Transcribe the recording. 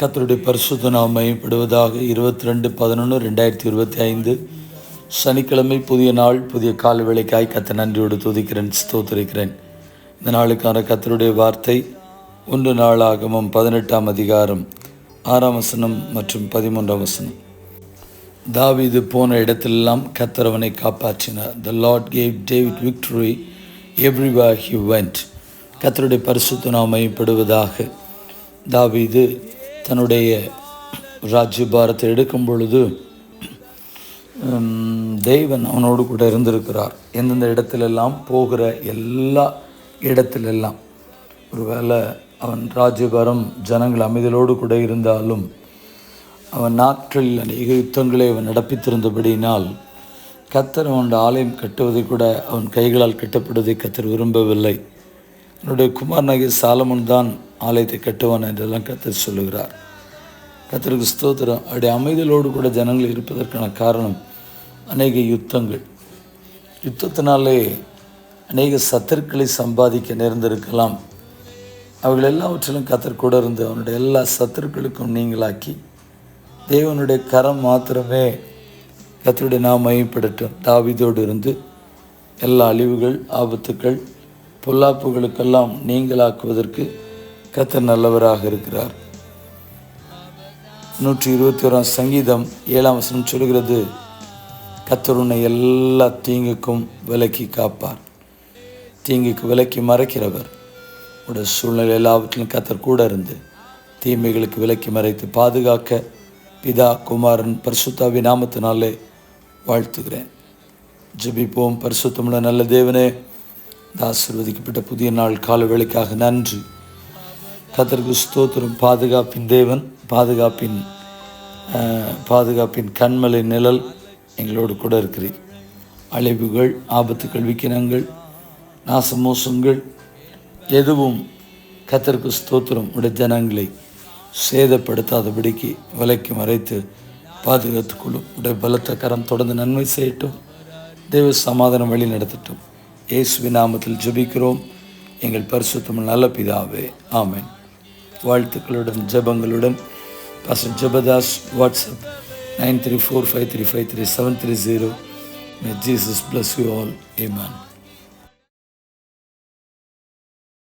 கத்தருடைய பரிசுத்த நாம் மையப்படுவதாக இருபத்தி ரெண்டு பதினொன்று ரெண்டாயிரத்தி இருபத்தி ஐந்து. சனிக்கிழமை புதிய நாள் புதிய கால வேலைக்காய் கத்த நன்றியோடு துதிக்கிறேன் ஸ்தோத்திருக்கிறேன். இந்த நாளுக்கான கத்தருடைய வார்த்தை ஒன்று நாளாகமும் பதினெட்டாம் அதிகாரம் ஆறாம் வசனம் மற்றும் பதிமூன்றாம் வசனம். இது போன இடத்திலெல்லாம் கத்தரவனை காப்பாற்றினார். The Lord gave David victory everywhere he went கத்தருடைய பரிசுத்த நாம் மையப்படுவதாக தாவீது தன்னுடைய ராஜ்யபாரத்தை எடுக்கும் பொழுது தெய்வன் தேவன் அவனோடு கூட இருந்திருக்கிறார். எந்தெந்த இடத்திலெல்லாம் போகிற எல்லா இடத்திலெல்லாம். ஒருவேளை அவன் ராஜ்யபாரம் ஜனங்கள் அமைதலோடு கூட இருந்தாலும் அவன் நாட்களில் அநேக யுத்தங்களை அவன் நடப்பித்திருந்தபடியினால் கத்தர் அவனுடைய ஆலயம் கட்டுவதை கூட அவன் கைகளால் கட்டப்படுவதை கத்தர் விரும்பவில்லை. என்னுடைய குமார் நகை சாலமன் தான் ஆலயத்தை கட்டுவான் என்றெல்லாம் கத்தர் சொல்லுகிறார். கத்தருக்கு ஸ்தோத்திரம். அப்படி அமைதியோடு கூட ஜனங்கள் இருப்பதற்கான காரணம் அநேக யுத்தங்கள். யுத்தத்தினாலே அநேக சத்துருக்களை சம்பாதிக்க நேர்ந்திருக்கலாம். அவர்கள் எல்லாவற்றிலும் கத்தர் கூட இருந்து அவனுடைய எல்லா சத்துருக்களுக்கும் நீங்களாக்கி தேவனுடைய கரம் மாத்திரமே கத்தருடைய நாம் மையப்படட்டும் தாவிதோடு இருந்து எல்லா அழிவுகள் ஆபத்துக்கள் பொல்லாப்புகளுக்கெல்லாம் நீங்களாக்குவதற்கு கத்தர் நல்லவராக இருக்கிறார். நூற்றி இருபத்தி ஓராம் சங்கீதம் ஏழாம் வசனம் சொல்கிறது கத்தர் உன்னை எல்லா தீங்குக்கும் விலக்கி காப்பார். தீங்குக்கு விலக்கி மறைக்கிறவர். உடைய சூழ்நிலை எல்லாவற்றிலும் கத்தர் கூட இருந்து தீமைகளுக்கு விலக்கி மறைத்து பாதுகாக்க பிதா குமாரன் பரிசுத்தாவி நாமத்தினாலே வாழ்த்துகிறேன். ஜபிப்போம். பரிசுத்தமுள்ள நல்ல தேவனே இந்த புதிய நாள் கால வேளைக்காக நன்றி. கத்திற்கு ஸ்தோத்திரம். பாதுகாப்பின் தேவன் பாதுகாப்பின் பாதுகாப்பின் கண்மலை நிழல் எங்களோடு கூட இருக்கிறீர். அழைவுகள் ஆபத்துக்கள் விக்கினங்கள் நாசமோசங்கள் எதுவும் கத்திற்கு ஸ்தோத்திரம். உடைய ஜனங்களை சேதப்படுத்தாதபடிக்கு விலைக்கு மறைத்து பாதுகாத்துக்கொள்ளும். உடைய பலத்த கரம் தொடர்ந்து நன்மை செய்யட்டும். தெய்வ சமாதானம் வழி நடத்தட்டும். இயேசுவின் நாமத்தில் ஜபிக்கிறோம். எங்கள் பரிசுத்தம் நல்ல பிதாவே. ஆமேன். வாழ்த்துக்களுடன் ஜபங்களுடன். Pastor Jabadas WhatsApp nine three four five three five three seven three zero may Jesus bless you all amen